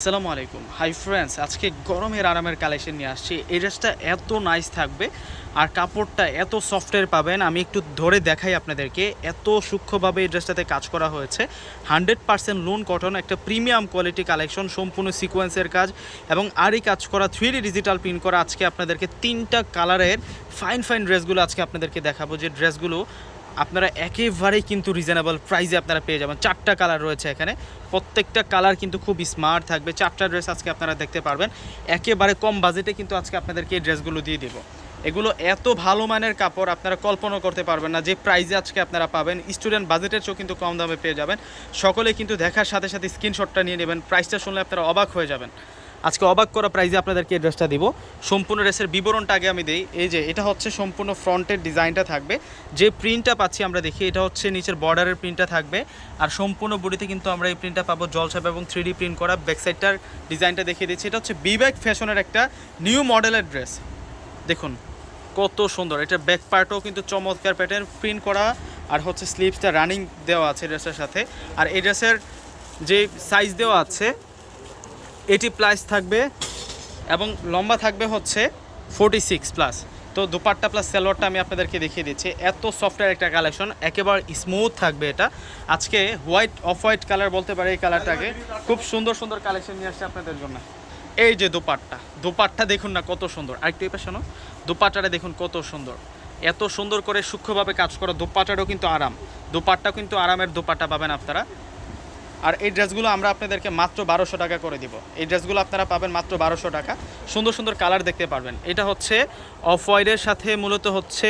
আসসালামু আলাইকুম। Hi friends আজকে গরমের আরামের কালেকশন নিয়ে আসছি। এই ড্রেসটা এত নাইস থাকবে আর কাপড়টা এত সফটের পাবেন। আমি একটু ধরে দেখাই আপনাদেরকে। এত সূক্ষ্মভাবে এই ড্রেসটাতে কাজ করা হয়েছে। হান্ড্রেড পার্সেন্ট লোন কটন একটা প্রিমিয়াম কোয়ালিটি কালেকশন সম্পূর্ণ সিকোয়েন্সের কাজ এবং আরই কাজ করা থ্রি ডিজিটাল প্রিন্ট করা। আজকে আপনাদেরকে তিনটা কালারের ফাইন ফাইন ড্রেসগুলো আজকে আপনাদেরকে দেখাবো। যে ড্রেসগুলো আপনারা একেবারেই কিন্তু রিজনেবল প্রাইসে আপনারা পেয়ে যাবেন। চারটা কালার রয়েছে এখানে। প্রত্যেকটা কালার কিন্তু খুব স্মার্ট থাকবে। চারটা ড্রেস আজকে আপনারা দেখতে পারবেন। একেবারে কম বাজেটে কিন্তু আজকে আপনাদেরকে এই ড্রেসগুলো দিয়ে দেবো। এগুলো এত ভালো মানের কাপড় আপনারা কল্পনা করতে পারবেন না। যে প্রাইজে আজকে আপনারা পাবেন স্টুডেন্ট বাজেটের চেয়েও কিন্তু কম দামে পেয়ে যাবেন। সকলে কিন্তু দেখার সাথে সাথে স্ক্রিনশটটা নিয়ে নেবেন। প্রাইসটা শুনলে আপনারা অবাক হয়ে যাবেন। আজকে অবাক করা প্রাইজে আপনাদেরকে এই ড্রেসটা দিব। সম্পূর্ণ ড্রেসের বিবরণটা আগে আমি দিই। এই যে, এটা হচ্ছে সম্পূর্ণ ফ্রন্টের ডিজাইনটা থাকবে। যে প্রিন্টটা পাচ্ছি আমরা দেখি, এটা হচ্ছে নিচের বর্ডারের প্রিন্টটা থাকবে। আর সম্পূর্ণ বডিতে কিন্তু আমরা এই প্রিন্টটা পাবো জলছাপ এবং থ্রি প্রিন্ট করা। ব্যাক সাইডটার ডিজাইনটা দেখিয়ে দিচ্ছি। এটা হচ্ছে বিব্যাক ফ্যাশনের একটা নিউ মডেলের ড্রেস দেখুন, কত সুন্দর। এটা ব্যাক পার্টও কিন্তু চমৎকার প্যাটার্ন প্রিন্ট করা। আর হচ্ছে স্লিভসটা রানিং দেওয়া আছে ড্রেসের সাথে। আর এই ড্রেসের যে সাইজ দেওয়া আছে এটি প্লাস থাকবে এবং লম্বা থাকবে হচ্ছে ফোর্টি সিক্স প্লাস তো দুপাট্টা প্লাস সালোয়ারটা আমি আপনাদেরকে দেখিয়ে দিচ্ছি। এত সফটওয়্যার একটা কালেকশন একেবারে স্মুথ থাকবে এটা। আজকে হোয়াইট অফ হোয়াইট কালার বলতে পারে এই কালারটাকে খুব সুন্দর সুন্দর কালেকশন নিয়ে আসছে আপনাদের জন্য। এই যে দুপাট্টা দুপাট্টা দেখুন না কত সুন্দর। আরেকটু এই পাশে দুপাট্টাটা দেখুন কত সুন্দর। এত সুন্দর করে সূক্ষ্মভাবে কাজ করা দুপাট্টাটাও কিন্তু আরাম। দুপাট্টা কিন্তু আরামের দুপাট্টা পাবেন আপনারা। আর এই ড্রেসগুলো আমরা আপনাদেরকে মাত্র বারোশো টাকা করে দিব। এই ড্রেসগুলো আপনারা পাবেন মাত্র বারোশো টাকা। সুন্দর সুন্দর কালার দেখতে পারবেন। এটা হচ্ছে অফ হোয়াইটের সাথে মূলত হচ্ছে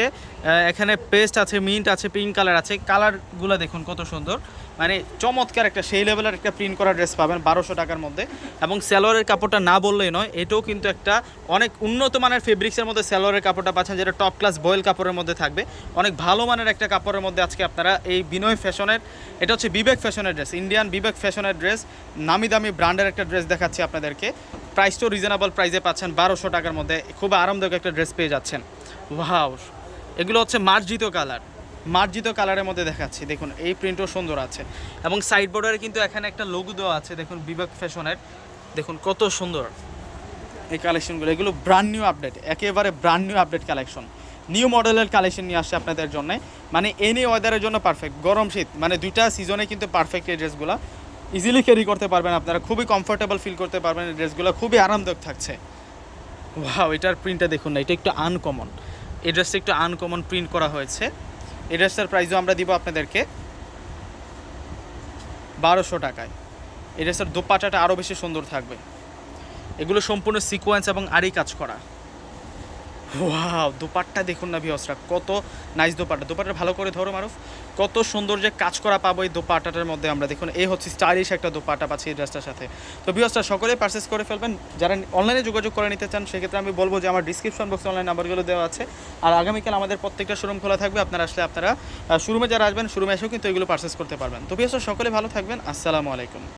এখানে পেস্ট আছে, মিন্ট আছে, পিঙ্ক কালার আছে। কালারগুলো দেখুন কত সুন্দর। মানে চমৎকার একটা, সেই লেভেলের একটা প্রিন্ট করা ড্রেস পাবেন বারোশো টাকার মধ্যে। এবং স্যালোয়ারের কাপড়টা না বললেই নয়, এটাও কিন্তু একটা অনেক উন্নত মানের ফেব্রিক্সের মধ্যে স্যালোয়ারের কাপড়টা পাচ্ছেন, যেটা টপ ক্লাস বয়েল কাপড়ের মধ্যে থাকবে। অনেক ভালো মানের একটা কাপড়ের মধ্যে আজকে আপনারা এই বিনয় ফ্যাশনের এটা হচ্ছে বিবেক ফ্যাশনের ড্রেস ইন্ডিয়ান বিবেক ফ্যাশনের ড্রেস নামি দামি ব্র্যান্ডের একটা ড্রেস দেখাচ্ছি আপনাদেরকে। প্রাইসটাও রিজনেবল প্রাইসে পাচ্ছেন বারোশো টাকার মধ্যে, খুব আরামদায়ক একটা ড্রেস পেয়ে যাচ্ছেন। ওয়াও এগুলো হচ্ছে মার্জিত কালার মার্জিত কালারের মধ্যে দেখাচ্ছি। দেখুন, এই প্রিন্টও সুন্দর আছে। এবং সাইড বর্ডারে কিন্তু এখানে একটা লোগো দেওয়া আছে, দেখুন, বিবেক ফ্যাশনের। দেখুন, কত সুন্দর। এই কালেকশনগুলো এগুলো ব্র্যান্ড নিউ আপডেট একেবারে brand new update collection new মডেলের কালেকশন নিয়ে আসছে আপনাদের জন্য। মানে এনি ওয়েদারের জন্য পারফেক্ট গরম শীত মানে দুইটা সিজনে কিন্তু পারফেক্ট এই ড্রেসগুলো ইজিলি ক্যারি করতে পারবেন আপনারা, খুবই কমফোর্টেবল ফিল করতে পারবেন এই ড্রেসগুলো খুবই আরামদায়ক থাকছে। ওয়াও এটার প্রিন্টটা দেখুন না, এটা একটু আনকমন এই ড্রেসটা একটু আনকমন প্রিন্ট করা হয়েছে। এই ড্রেসটার প্রাইসও আমরা দিব আপনাদেরকে বারোশো টাকায়। এই ড্রেসের দোপাটাটা আরও বেশি সুন্দর থাকবে। এগুলো সম্পূর্ণ সিকোয়েন্স এবং আরই কাজ করা। ওয়াও দোপাট্টা দেখুন না ভিওসরা কত নাইস দোপাট্টা। দোপাট্টা ভালো করে ধরো মারুফ, কত সুন্দর যে কাজ করা পাবো এই দোপাট্টাটার মধ্যে আমরা। দেখুন এই হচ্ছে স্টাইলিশ একটা দোপাট্টা পাচ্ছি এই ড্রেসটার সাথে। তো ভিওসরা সকলে পারচেস করে ফেলবেন। যারা অনলাইনে যোগাযোগ করে নিতে চান, সেক্ষেত্রে আমি বলব যে আমার ডিসক্রিপশন বক্সে অনলাইন নাম্বারগুলো দেওয়া আছে। আর আগামীকাল আমাদের প্রত্যেকটা শোরুম খোলা থাকবে, আপনারা আসলে আপনারা শোরুমে যারা আসবেন শোরুমে এসেও কিন্তু এগুলো পারচেস করতে পারবেন। তো ভিওসরা সকলে ভালো থাকবেন। আসসালামু আলাইকুম।